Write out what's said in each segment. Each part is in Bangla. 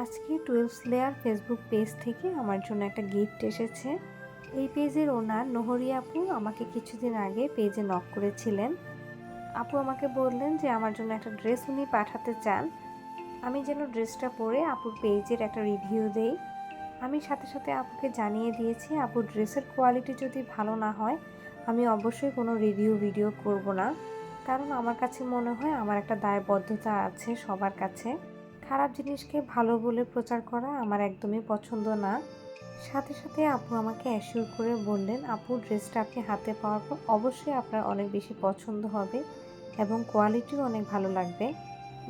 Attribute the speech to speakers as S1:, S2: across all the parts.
S1: আজকে টুয়েলভ লেয়ার ফেসবুক পেজ থেকে আমার জন্য একটা গিফট এসেছে। এই পেজের ওনার নহরি আপু আমাকে কিছুদিন আগে পেজে নক করেছিলেন। আপু আমাকে বললেন যে আমার জন্য একটা ড্রেস উনি পাঠাতে চান। আমি যেন ড্রেসটা পরে আপুর পেজের একটা রিভিউ দেই। আমি সাথে সাথে আপুকে জানিয়ে দিয়েছি আপুর ড্রেসের কোয়ালিটি যদি ভালো না হয়, আমি অবশ্যই কোনো রিভিউ ভিডিও করব না। কারণ আমার কাছে মনে হয় আমার একটা দায়বদ্ধতা আছে সবার কাছে। খারাপ জিনিসকে ভালো বলে প্রচার করা আমার একদমই পছন্দ না। সাথে সাথে আপু আমাকে অ্যাসিওর করে বললেন, আপু ড্রেসটা আপনি হাতে পাওয়ার পর অবশ্যই আপনার অনেক বেশি পছন্দ হবে এবং কোয়ালিটিও অনেক ভালো লাগবে।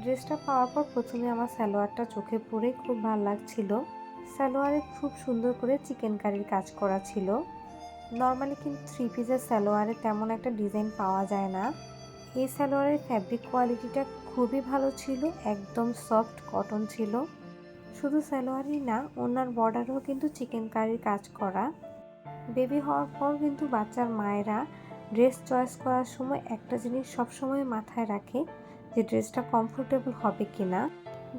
S1: ড্রেসটা পাওয়ার পর প্রথমে আমার সালোয়ারটা চোখে পড়ে খুব ভালো লাগছিল। সালোয়ারে খুব সুন্দর করে চিকেন কারির কাজ করা ছিল। নর্মালি কিন্তু থ্রি পিসের সালোয়ারে তেমন একটা ডিজাইন পাওয়া যায় না। এই সালোয়ারের ফ্যাব্রিক কোয়ালিটিটা খুবই ভালো ছিল, একদম সফট কটন ছিল। শুধু সালোয়ারই না, ওনার বর্ডারেও কিন্তু চিকেন কারির কাজ করা। বেবি হওয়ার পর কিন্তু বাচ্চার মায়েরা ড্রেস চয়েস করার সময় একটা জিনিস সবসময় মাথায় রাখে যে ড্রেসটা কমফোর্টেবল হবে কি না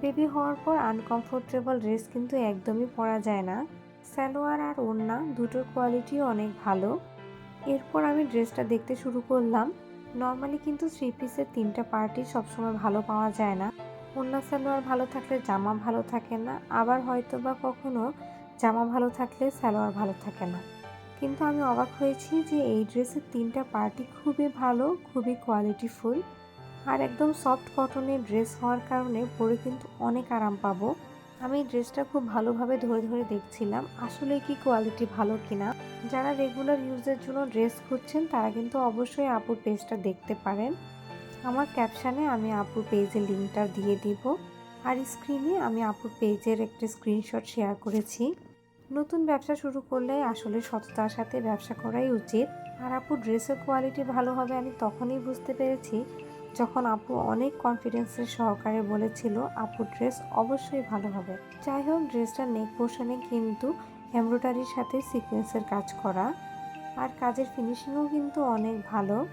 S1: বেবি হওয়ার পর আনকমফোর্টেবল ড্রেস কিন্তু একদমই পরা যায় না। সালোয়ার আর ওড়না দুটোর কোয়ালিটিও অনেক ভালো। এরপর আমি ড্রেসটা দেখতে শুরু করলাম। নর্মালি কিন্তু থ্রি পিসের তিনটা পার্টি সবসময় ভালো পাওয়া যায় না। ওড়না সালোয়ার ভালো থাকলে জামা ভালো থাকে না, আবার হয়তো বা কখনো জামা ভালো থাকলে সালোয়ার ভালো থাকে না। কিন্তু আমি অবাক হয়েছি যে এই ড্রেসের তিনটা পার্টি খুবই ভালো, খুবই কোয়ালিটিফুল আর একদম সফট কটনের ড্রেস হওয়ার কারণে পরে কিন্তু অনেক আরাম পাবো। আমি ড্রেসটা খুব ভালোভাবে ধরে ধরে দেখছিলাম, আসলে কি কোয়ালিটি ভালো কিনা। যারা রেগুলার ইউজের জন্য ড্রেস খুঁজছেন, তারা কিন্তু অবশ্যই আপুর পেজটা দেখতে পারেন। আমার ক্যাপশানে আমি আপুর পেজের লিঙ্কটা দিয়ে দিব। আর স্ক্রিনে আমি আপুর পেজের একটা স্ক্রিনশট শেয়ার করেছি। নতুন ব্যবসা শুরু করলে আসলে সততার সাথে ব্যবসা করাই উচিত। আর আপুর ড্রেসের কোয়ালিটি ভালো হবে আমি তখনই বুঝতে পেরেছি, যখন আপু অনেক কনফিডেন্সের সহকারে বলেছিল আপুর ড্রেস অবশ্যই ভালো হবে। যাই হোক ড্রেসটার নেক পোর্শনে কিন্তু এমব্রয়ডারির সাথে সিকোয়েন্সের কাজ করা। আর কাজের ফিনিশিংও কিন্তু অনেক ভালো।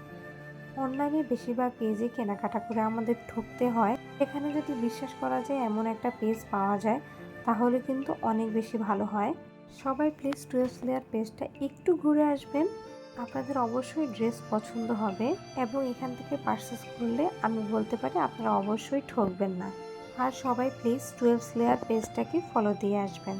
S1: অনলাইনে বেশিরভাগ পেজে কেনাকাটা করে আমাদের ঠকতে হয়। এখানে যদি বিশ্বাস করা যায়, এমন একটা পেজ পাওয়া যায়, তাহলে কিন্তু অনেক বেশি ভালো হয়। সবাই প্লিজ টুয়েলভ লেয়ার পেজটা একটু ঘুরে আসবেন। আপনাদের অবশ্যই ড্রেস পছন্দ হবে এবং এখান থেকে পারচেস করলে আমি বলতে পারি আপনারা অবশ্যই ঠকবেন না। আর সবাই প্লিজ টুয়েলভ লেয়ার পেজটাকে ফলো দিয়ে আসবেন।